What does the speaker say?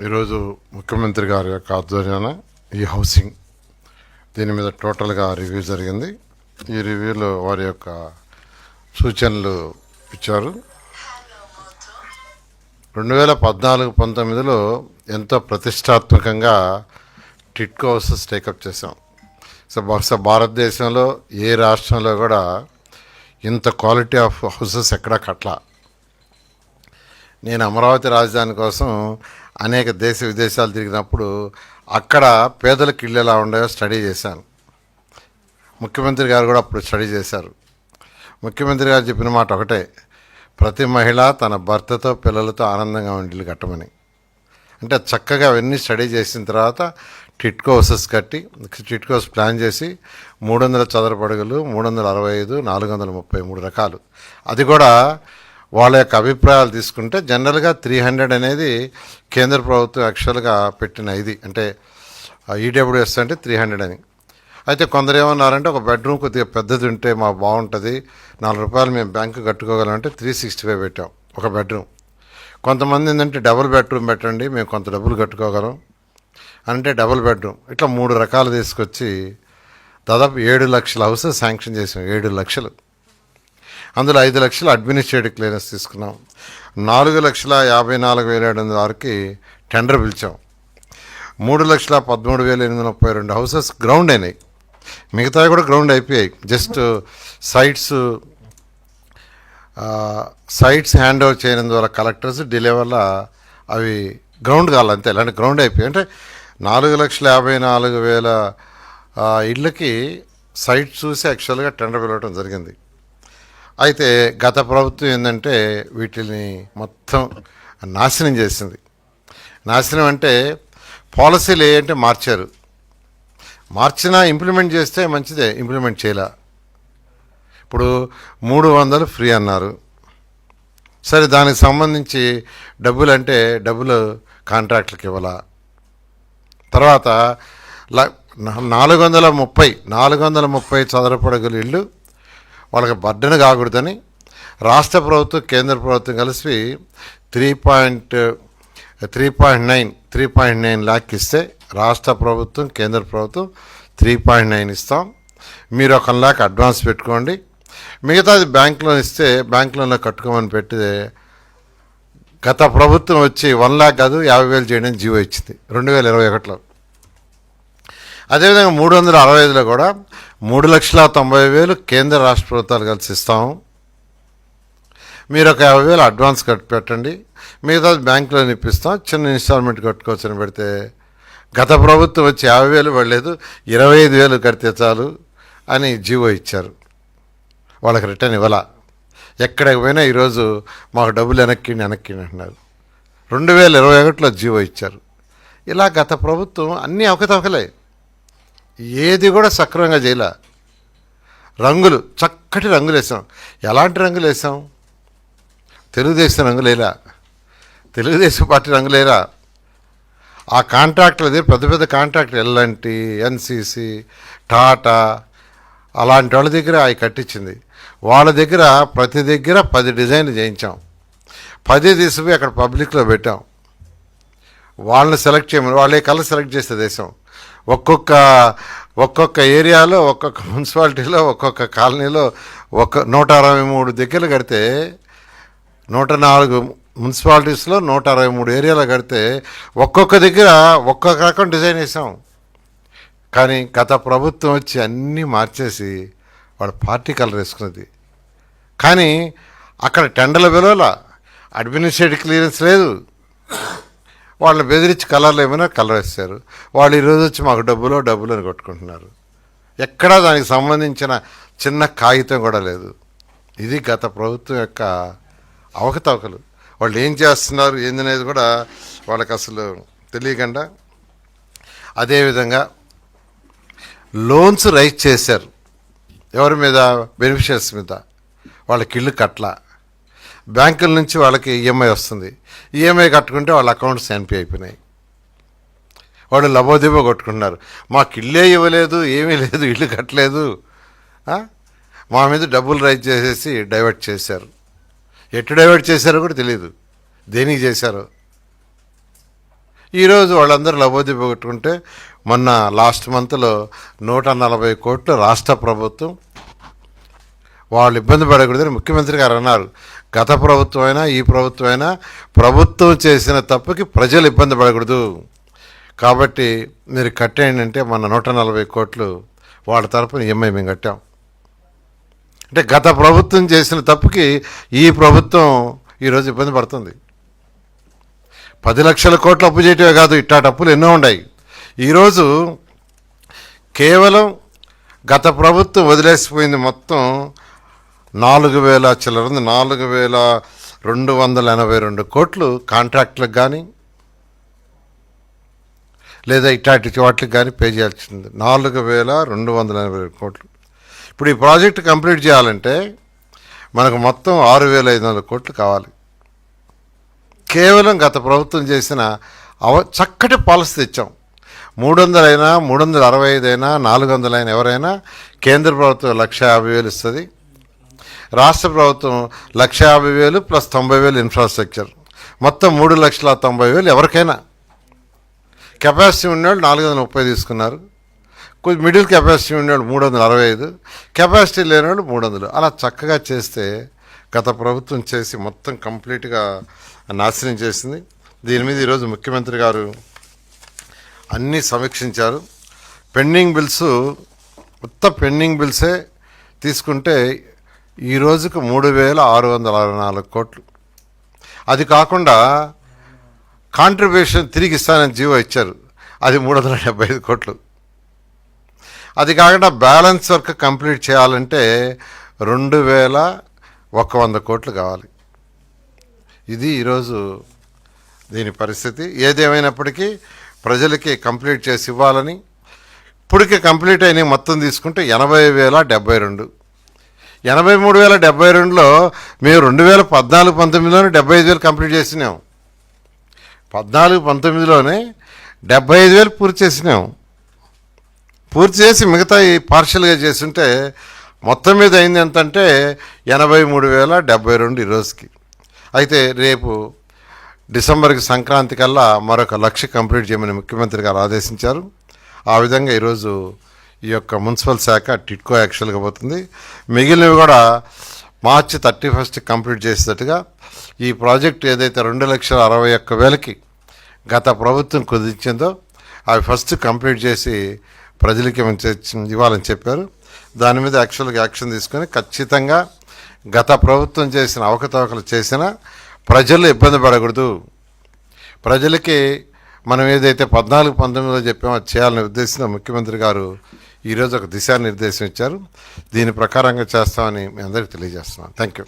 ఈరోజు ముఖ్యమంత్రి గారి యొక్క ఆధ్వర్యాన ఈ హౌసింగ్ దీని మీద టోటల్గా రివ్యూ జరిగింది. ఈ రివ్యూలో వారి యొక్క సూచనలు ఇచ్చారు. రెండు వేల పద్నాలుగు పంతొమ్మిదిలో ఎంతో ప్రతిష్టాత్మకంగా టిట్కో హౌసెస్ టేకప్ చేసాం సో బహుశా భారతదేశంలో ఏ రాష్ట్రంలో కూడా ఇంత క్వాలిటీ ఆఫ్ హౌసెస్ ఎక్కడా కట్ల నేను అమరావతి రాజధాని కోసం అనేక దేశ విదేశాలు తిరిగినప్పుడు అక్కడ పేదలకు ఇళ్ళు ఎలా ఉన్నాయో స్టడీ చేశాను. ముఖ్యమంత్రి గారు కూడా అప్పుడు స్టడీ చేశారు. ముఖ్యమంత్రి గారు చెప్పిన మాట ఒకటే ప్రతి మహిళ తన భర్తతో పిల్లలతో ఆనందంగా ఉండి కట్టమని. అంటే చక్కగా అవన్నీ స్టడీ చేసిన తర్వాత టిట్కో హౌసెస్ కట్టి టిట్కోస్ ప్లాన్ చేసి మూడు వందల చదరపు అడుగులు మూడు వందల అరవై ఐదు నాలుగు వందల ముప్పై మూడు రకాలు. అది కూడా వాళ్ళ యొక్క అభిప్రాయాలు తీసుకుంటే జనరల్గా త్రీ హండ్రెడ్ అనేది కేంద్ర ప్రభుత్వం యాక్చువల్గా పెట్టిన ఇది. అంటే ఈడబ్ల్యూఎస్ అంటే త్రీ హండ్రెడ్ అని. అయితే కొందరు ఏమన్నారంటే ఒక బెడ్రూమ్ కొద్దిగా పెద్దది ఉంటే మాకు బాగుంటుంది నాలుగు రూపాయలు మేము బ్యాంకు కట్టుకోగలంటే త్రీ సిక్స్టీ ఫైవ్ పెట్టాం ఒక బెడ్రూమ్. కొంతమంది ఏంటంటే డబుల్ బెడ్రూమ్ పెట్టండి మేము కొంత డబ్బులు కట్టుకోగలం అంటే డబుల్ బెడ్రూమ్. ఇట్లా మూడు రకాలు తీసుకొచ్చి దాదాపు ఏడు లక్షల హౌసెస్ శాంక్షన్ చేసాం ఏడు లక్షలు. అందులో ఐదు లక్షలు అడ్మినిస్ట్రేటివ్ క్లియరెన్స్ తీసుకున్నాం. నాలుగు లక్షల యాభై నాలుగు వేల ఏడు వందల వరకు టెండర్ పిలిచాం. మూడు లక్షల పదమూడు వేల ఎనిమిది వందల ముప్పై రెండు హౌసెస్ గ్రౌండ్ అయినాయి. మిగతావి కూడా గ్రౌండ్ అయిపోయాయి. Just sites sites hand over చేయడం ద్వారా కలెక్టర్స్ డిలే వల్ల అవి గ్రౌండ్ కావాలంతే ఇలాంటి గ్రౌండ్ అయిపోయాయి. అంటే నాలుగు లక్షల యాభై నాలుగు వేల ఇళ్ళకి సైట్ చూసి యాక్చువల్గా టెండర్ పిలవడం జరిగింది. అయితే గత ప్రభుత్వం ఏంటంటే వీటిని మొత్తం నాశనం చేసింది. నాశనం అంటే పాలసీలు ఏంటంటే మార్చారు. మార్చినా ఇంప్లిమెంట్ చేస్తే మంచిదే ఇంప్లిమెంట్ చేయలే. ఇప్పుడు మూడు వందలు ఫ్రీ అన్నారు. సరే దానికి సంబంధించి డబ్బులు అంటే డబ్బులు కాంట్రాక్టులకు ఇవ్వాలా? తర్వాత నాలుగు వందల ముప్పై నాలుగు వందల ముప్పై చదరపడగల ఇళ్ళు వాళ్ళకి బర్డెన్ కాకూడదని రాష్ట్ర ప్రభుత్వం కేంద్ర ప్రభుత్వం కలిసి three point three point nine three point nine lakh ఇస్తే రాష్ట్ర ప్రభుత్వం కేంద్ర ప్రభుత్వం త్రీ పాయింట్ నైన్ ఇస్తాం. మీరు ఒక ల్యాక్ అడ్వాన్స్ పెట్టుకోండి. మిగతాది బ్యాంక్ లోన్ ఇస్తే బ్యాంక్ లోన్లో కట్టుకోమని పెట్టితే గత ప్రభుత్వం వచ్చి వన్ ల్యాక్ కాదు యాభై వేలు చేయడానికి జీవో ఇచ్చింది. రెండు వేల ఇరవై ఒకటిలో. అదేవిధంగా మూడు వందల అరవై ఐదులో కూడా మూడు లక్షల తొంభై వేలు కేంద్ర రాష్ట్ర ప్రభుత్వాలు కలిసి ఇస్తాము మీరు ఒక యాభై వేలు అడ్వాన్స్ కట్టి పెట్టండి. మిగతా బ్యాంకులో ఇప్పిస్తాం. చిన్న ఇన్స్టాల్మెంట్ కట్టుకోవచ్చని పెడితే గత ప్రభుత్వం వచ్చి యాభై వేలు పడలేదు. ఇరవై ఐదు వేలు కడితే చాలు అని జీవో ఇచ్చారు. వాళ్ళకి రిటర్న్ ఇవ్వాల? ఎక్కడికి పోయినా ఈరోజు మాకు డబ్బులు వెనక్కి వెనక్కి అంటున్నారు. రెండు వేల ఇరవై ఒకటిలో జీవో ఇచ్చారు. ఇలా గత ప్రభుత్వం అన్నీ అవకతవకలే. ఏది కూడా సక్రమంగా చేయలే. రంగులు చక్కటి రంగులు వేసాం. ఎలాంటి రంగులు వేసాం? తెలుగుదేశం రంగులేలా తెలుగుదేశం పార్టీ రంగులేలా ఆ కాంట్రాక్టులది పెద్ద పెద్ద కాంట్రాక్టులు ఎల్ఎన్టి ఎన్సిసి టాటా అలాంటి వాళ్ళ దగ్గర అవి కట్టించింది. వాళ్ళ దగ్గర ప్రతి దగ్గర పది డిజైన్లు చేయించాం. పది తీసుకుపోయి అక్కడ పబ్లిక్లో పెట్టాం. వాళ్ళని సెలెక్ట్ చేయమని వాళ్ళే కలర్ సెలెక్ట్ చేస్తే దేశం. ఒక్కొక్క ఒక్కొక్క ఏరియాలో ఒక్కొక్క మున్సిపాలిటీలో ఒక్కొక్క కాలనీలో ఒక్క నూట అరవై మూడు దగ్గరలు కడితే నూట నాలుగు మున్సిపాలిటీస్లో నూట అరవై మూడు ఏరియాలో కడితే ఒక్కొక్క దగ్గర ఒక్కొక్క రకం డిజైన్ వేసాం. కానీ గత ప్రభుత్వం వచ్చి అన్నీ మార్చేసి వాళ్ళ పార్టీ కలర్ వేసుకున్నది. కానీ అక్కడ టెండర్ల విలువల అడ్మినిస్ట్రేటివ్ క్లియరెన్స్ లేదు. వాళ్ళని బెదిరించి కలర్లు ఏమైనా కలర్ వేస్తారు. వాళ్ళు ఈరోజు వచ్చి మాకు డబ్బులో డబ్బులు అని కొట్టుకుంటున్నారు. ఎక్కడా దానికి సంబంధించిన చిన్న కాగితం కూడా లేదు. ఇది గత ప్రభుత్వం యొక్క అవకతవకలు. వాళ్ళు ఏం చేస్తున్నారు ఏందనేది కూడా వాళ్ళకి అసలు తెలియకుండా అదేవిధంగా లోన్స్ రైట్ చేశారు. ఎవరి మీద? బెనిఫిషియర్స్ మీద. వాళ్ళకి ఇల్లు కట్ల బ్యాంకుల నుంచి వాళ్ళకి ఈఎంఐ వస్తుంది. ఈఎంఐ కట్టుకుంటే వాళ్ళ అకౌంట్స్ ఎన్పి అయిపోయినాయి. వాళ్ళు లబోదిబో కొట్టుకున్నారు మాకు ఇల్లే ఇవ్వలేదు ఏమీ లేదు ఇల్లు కట్టలేదు. మా మీద డబ్బులు రైజ్ చేసేసి డైవర్ట్ చేశారు. ఎట్టు డైవర్ట్ చేశారో కూడా తెలియదు దేనికి చేశారో? ఈరోజు వాళ్ళందరూ లబోది పోగొట్టుకుంటే మొన్న లాస్ట్ మంత్లో నూట నలభై కోట్లు రాష్ట్ర ప్రభుత్వం వాళ్ళు ఇబ్బంది పడకూడదని ముఖ్యమంత్రి గారు అన్నారు. గత ప్రభుత్వం అయినా ఈ ప్రభుత్వం అయినా ప్రభుత్వం చేసిన తప్పుకి ప్రజలు ఇబ్బంది పడకూడదు. కాబట్టి మీరు కట్టేయండి అంటే మన నూట నలభై కోట్లు వాళ్ళ తరపున ఈఎంఐ మేము కట్టాం. అంటే గత ప్రభుత్వం చేసిన తప్పుకి ఈ ప్రభుత్వం ఈరోజు ఇబ్బంది పడుతుంది. పది లక్షల కోట్లు అప్పు చేయటమే కాదు ఇట్టా అప్పులు ఎన్నో ఉన్నాయి. ఈరోజు కేవలం గత ప్రభుత్వం వదిలేసిపోయింది మొత్తం నాలుగు వేల చిల్లర ఉంది నాలుగు వేల రెండు వందల ఎనభై రెండు కోట్లు కాంట్రాక్టులకు కానీ లేదా ఇట్లాంటి వాటికి కానీ పే చేయాల్సింది. నాలుగు వేల రెండు వందల ఎనభై రెండు కోట్లు. ఇప్పుడు ఈ ప్రాజెక్ట్ కంప్లీట్ చేయాలంటే మనకు మొత్తం ఆరు వేల ఐదు వందల కోట్లు కావాలి. కేవలం గత ప్రభుత్వం చేసిన అవ చక్కటి పాలసీ తెచ్చాం. మూడు వందలైనా మూడు వందల అరవై ఐదు అయినా నాలుగు వందలైనా ఎవరైనా కేంద్ర ప్రభుత్వం లక్ష యాభై వేలు ఇస్తుంది. రాష్ట్ర ప్రభుత్వం లక్ష యాభై వేలు ప్లస్ తొంభై వేలు ఇన్ఫ్రాస్ట్రక్చర్. మొత్తం మూడు లక్షల తొంభై వేలు ఎవరికైనా. కెపాసిటీ ఉన్నవాళ్ళు నాలుగు వందల ముప్పై తీసుకున్నారు. కొంచెం మిడిల్ కెపాసిటీ ఉన్నవాళ్ళు మూడు వందల అరవై ఐదు. కెపాసిటీ లేనివాళ్ళు మూడు వందలు. అలా చక్కగా చేస్తే గత ప్రభుత్వం చేసి మొత్తం కంప్లీట్గా నాశనం చేసింది. దీని మీద ఈరోజు ముఖ్యమంత్రి గారు అన్నీ సమీక్షించారు. పెండింగ్ బిల్స్ మొత్తం పెండింగ్ బిల్సే తీసుకుంటే ఈ రోజుకు మూడు వేల ఆరు వందల అరవై నాలుగు కోట్లు. అది కాకుండా కాంట్రిబ్యూషన్ తిరిగి ఇస్తానని జీవో ఇచ్చారు. అది మూడు వందల డెబ్బై ఐదు కోట్లు. అది కాకుండా బ్యాలెన్స్ వర్క్ కంప్లీట్ చేయాలంటే రెండు వేల ఒక వంద కోట్లు కావాలి. ఇది ఈరోజు దీని పరిస్థితి. ఏదేమైనప్పటికీ ప్రజలకి కంప్లీట్ చేసి ఇవ్వాలని ఇప్పటికే కంప్లీట్ అయినాయి మొత్తం తీసుకుంటే ఎనభై వేల డెబ్బై రెండు. ఎనభై మూడు వేల డెబ్బై రెండులో మేము రెండు వేల పద్నాలుగు పంతొమ్మిదిలోనే డెబ్బై ఐదు వేలు కంప్లీట్ చేసినాం. పద్నాలుగు పంతొమ్మిదిలోనే డెబ్బై ఐదు వేలు పూర్తి చేసినాం. పూర్తి చేసి మిగతా పార్షల్గా చేస్తుంటే మొత్తం మీద అయింది ఎంతంటే ఎనభై మూడు వేల డెబ్బై రెండు ఈ రోజుకి. అయితే రేపు డిసెంబర్కి సంక్రాంతి కల్లా మరొక లక్ష కంప్లీట్ చేయమని ముఖ్యమంత్రి గారు ఆదేశించారు. ఆ విధంగా ఈరోజు ఈ యొక్క మున్సిపల్ శాఖ టిట్కో యాక్చువల్గా పోతుంది. మిగిలినవి కూడా మార్చి థర్టీ ఫస్ట్ కంప్లీట్ చేసేటట్టుగా ఈ ప్రాజెక్ట్ ఏదైతే రెండు లక్షల అరవై ఒక్క వేలకి గత ప్రభుత్వం కుదించిందో అవి ఫస్ట్ కంప్లీట్ చేసి ప్రజలకి ఇవ్వాలని చెప్పారు. దాని మీద యాక్చువల్గా యాక్షన్ తీసుకొని ఖచ్చితంగా గత ప్రభుత్వం చేసిన అవకతవకలు చేసిన ప్రజలు ఇబ్బంది పడకూడదు. ప్రజలకి మనం ఏదైతే పద్నాలుగు పంతొమ్మిదిలో చెప్పామో చేయాలనే ఉద్దేశంతో ముఖ్యమంత్రి గారు ఈరోజు ఒక దిశానిర్దేశం ఇచ్చారు. దీని ప్రకారంగా చేస్తామని మీ అందరికీ తెలియజేస్తున్నాను. Thank you